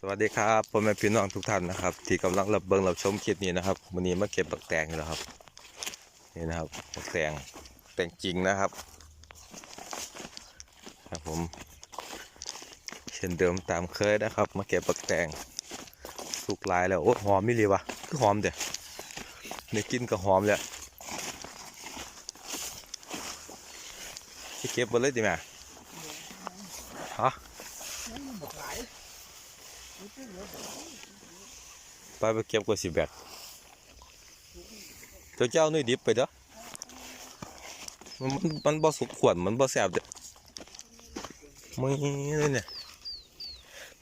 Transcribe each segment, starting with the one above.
สวัสดีครับพ่อแม่พี่น้องทุกท่านนะครับ ที่กำลังรับเบิ่งรับชมคลิปนี้นะครับวันนี้มาเก็บบักแตงแล้วครับนี่นะครับบักแตงแตงจริงนะครับ ครับผม เช่นเดิมตามเคยนะครับ มาเก็บบักแตงสุกหลายแล้วโอ้หอมไม่เลยวะคือหอมเด้เนี่ยกินก็หอมเลยเก็บหมดเลยดิแม่ฮะ ไปไปเก็บกว่าสิแบกเจ้าเจ้านี่ดิบไปเด้อมันมันมันบ่สุกขวนมันบ่แซ่บเด้อมึงนี่เนี่ย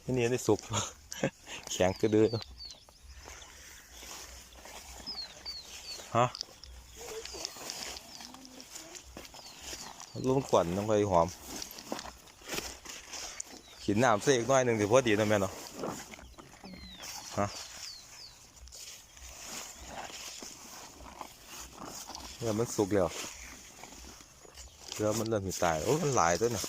นี่นี่ได้สุกแข็งกระดือฮะลมขวัญต้องไปหอม ขินน้ำเสกน่อยหนึ่งถือพอดีนะแม่เนาะ เนี่ยมันสุกแล้วเรือมันเริ่มมีตาย โอ้ มันหลายตัวเนี่ย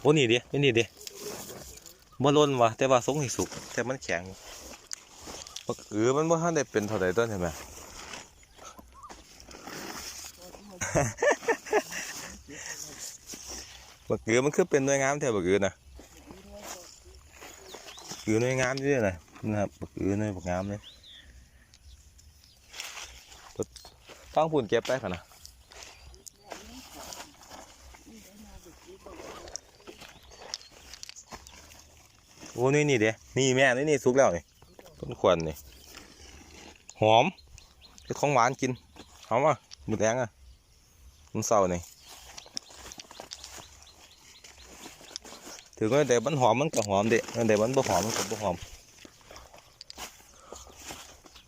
โอ้นี่ดินี่นี่ดิมันล้นวะแต่ว่าสงให้สุก แต่มันแข็งกเอือมันบ่ทันได้เป็นเท่าใดต้นเห็นไหมบักเอือมันคือเป็นหน่วยงามแท้บักเอือนะ เอือหน่วยงามด้วยนะนะครับบักเอือน่วยบักงามเลยฟังผุ่นเก็บไปค่ะนะโอ้นี่นี่เด้นี่แม่นี่นี่สุกแล้วนี่ต้นขวัญนี่หอมเป็นของหวานกินหอมอะหมดแดงอะมันเศร้านี่ ถึงว่าแต่มันหอมมันก็หอมเด็แต่มันบ่หอมมันก็บ่หอม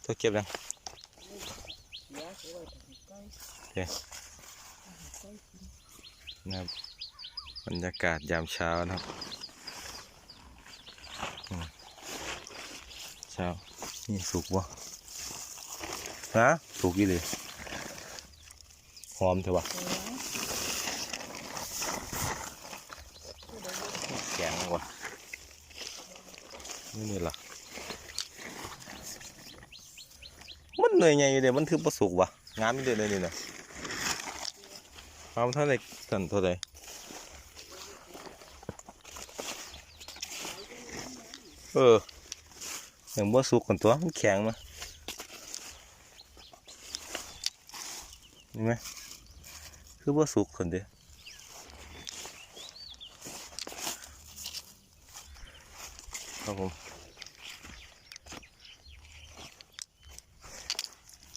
เธอเก็บยังนะครับบรรยากาศยามเช้านะครับเช้านี่สุกวะฮะสุกยี่เลยหอมเถอะวะแข็ งวะนี่นี่ล่ะมันเหนื่อยไงเดี๋ยวมันถือประสุกวะงามไม่เดือเลยนี่นะเอาเท่าไหรกันเท่าไหรเอออย่างบ่สุกกันตัวมันแข็งมาเห็นไหมคือบ่สุกคนเดียว ครับผม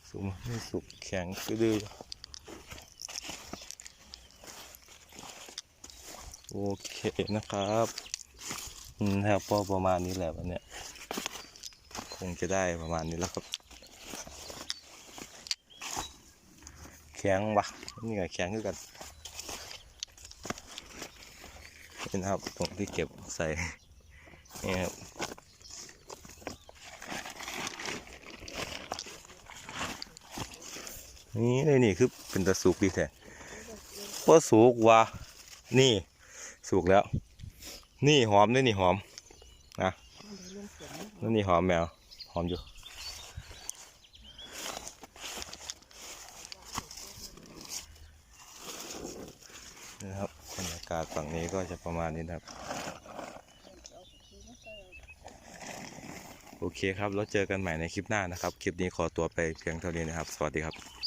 สุกไม่สุกแข็งคือดื้อโอเคนะครับอืมครับก็ประมาณนี้แหละวันเนี้ยคงจะได้ประมาณนี้แล้วครับ แข็งวะนี่ก็แข็งคือกันนี่นะครับตรงที่เก็บใส่ นี่ครับนี่เลยนี่คือเป็นตะสุกดีแท้พอสุกว่ะนี่สุกแล้ว นี่หอมด้วยนี่หอมนะนั่นนี่หอมแมวหอมอยู่นะครับบรรยากาศฝั่งนี้ก็จะประมาณนี้นะครับ โอเคครับ แล้วเจอกันใหม่ในคลิปหน้านะครับ คลิปนี้ขอตัวไปเพียงเท่านี้นะครับ สวัสดีครับ